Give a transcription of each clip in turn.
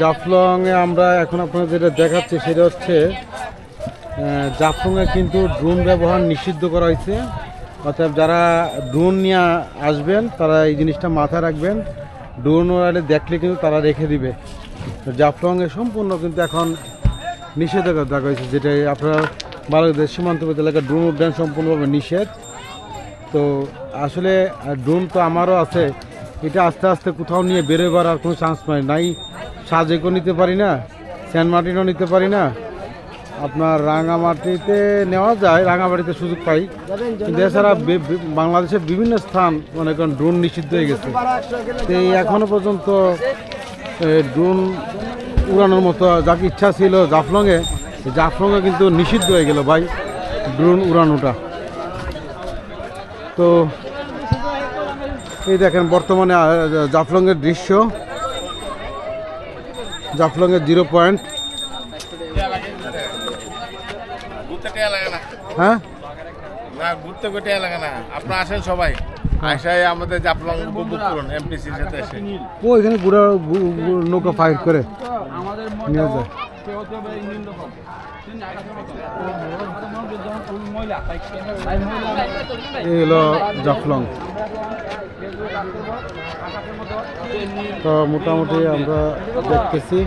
জাফলংয়ে আমরা এখন আপনাদের যেটা দেখাচ্ছি সেটা হচ্ছে জাফলংয়ে কিন্তু ড্রোন ব্যবহার নিষিদ্ধ করা হয়েছে। অর্থাৎ যারা ড্রোন নিয়ে আসবেন, তারা এই জিনিসটা মাথায় রাখবেন। ড্রোন ওরালে দেখলে কিন্তু তারা রেখে দিবে। জাফলংয়ে সম্পূর্ণ কিন্তু এখন নিষেধাজ্ঞা দেখা হয়েছে, যেটা আপনার বাংলাদেশ সীমান্তবর্তী এলাকায় ড্রোন উড্ডয়ন সম্পূর্ণভাবে নিষেধ। তো আসলে ড্রোন তো আমারও আছে এটা আস্তে আস্তে কোথাও নিয়ে বেরোবার আর কোনো চান্স পাই নাই। সাজেকও নিতে পারি না, সেন্ট মার্টিনও নিতে পারি না। আপনার রাঙামাটিতে নেওয়া যায়, রাঙামাটিতে সুযোগ পাই। কিন্তু এছাড়া বাংলাদেশের বিভিন্ন স্থান, মনে করেন ড্রোন নিষিদ্ধ হয়ে গেছে। তো এই এখনও পর্যন্ত ড্রোন উড়ানোর মতো যাকে ইচ্ছা ছিল জাফলংয়ে জাফলংয়ে কিন্তু নিষিদ্ধ হয়ে গেল ভাই ড্রোন উড়ানোটা। তো এই দেখেন বর্তমানে জাফলংয়ের দৃশ্য। জাফলংয়ের জিরো পয়েন্ট। হ্যাঁ? না ঘুরতে করে লাগে না। আপনারা আসেন সবাই। আসায় আমাদের জাফলং উপভোগ করুন এমপিসির সাথে এসে। ও এখানে নৌকা ফাইট করে। নিয়ে যায়। জাফলং। তো মোটামুটি আমরা দেখতেছি।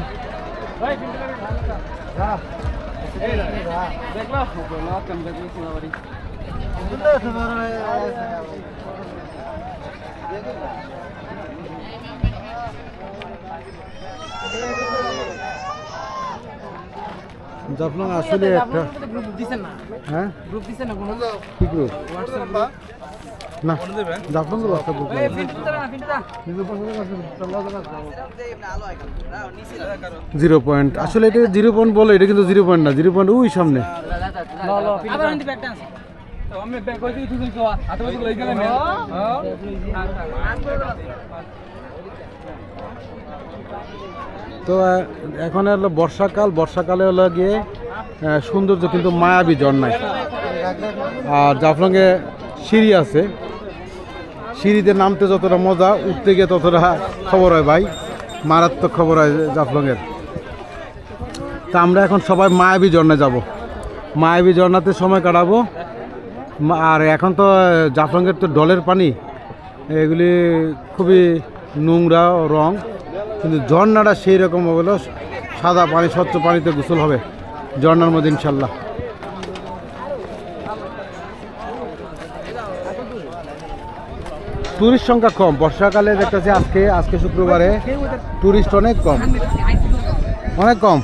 জাফলং আসলে একটা গ্রুপ দিছেন না। হ্যাঁ? গ্রুপ দিছেন না কোনো? কি গ্রুপ হোয়াটসঅ্যাপ। না জাফলং তো বাচ্চা গ্রুপ এই দিতে না ফিট দাও জিরো পয়েন্ট। আসলে এটা জিরো পয়েন্ট বলে এটা কিন্তু জিরো পয়েন্ট না জিরো পয়েন্ট ওই সামনে। আবার আনতে আমি ব্যাক করে দিই তুই তো আতে বসে লই গেলাম হ্যাঁ। তো এখন হলো বর্ষাকাল, বর্ষাকালে হলো গিয়ে সৌন্দর্য কিন্তু মায়াবী ঝর্ণায় আর জাফলংয়ে সিঁড়ি আছে, সিঁড়িতে নামতে যতটা মজা, উঠতে গিয়ে ততটা খবর হয় ভাই, মারাত্মক খবর হয় জাফলংয়ের তা আমরা এখন সবাই মায়াবী ঝর্ণায় যাব। মায়াবী ঝর্ণাতে সময় কাটাবো। আর এখন তো জাফলংয়ের তো ডলের পানি, এগুলি খুবই নোংরা রং, কিন্তু ঝর্নাটা সেই রকম হলো, সাদা পানি, স্বচ্ছ পানিতে গোসল হবে, ঝর্ণার মধ্যে ইনশাল্লাহ। টুরিস্ট সংখ্যা কম, বর্ষাকালে দেখতেছি আজকে আজকে শুক্রবারে টুরিস্ট অনেক কম। অনেক কম?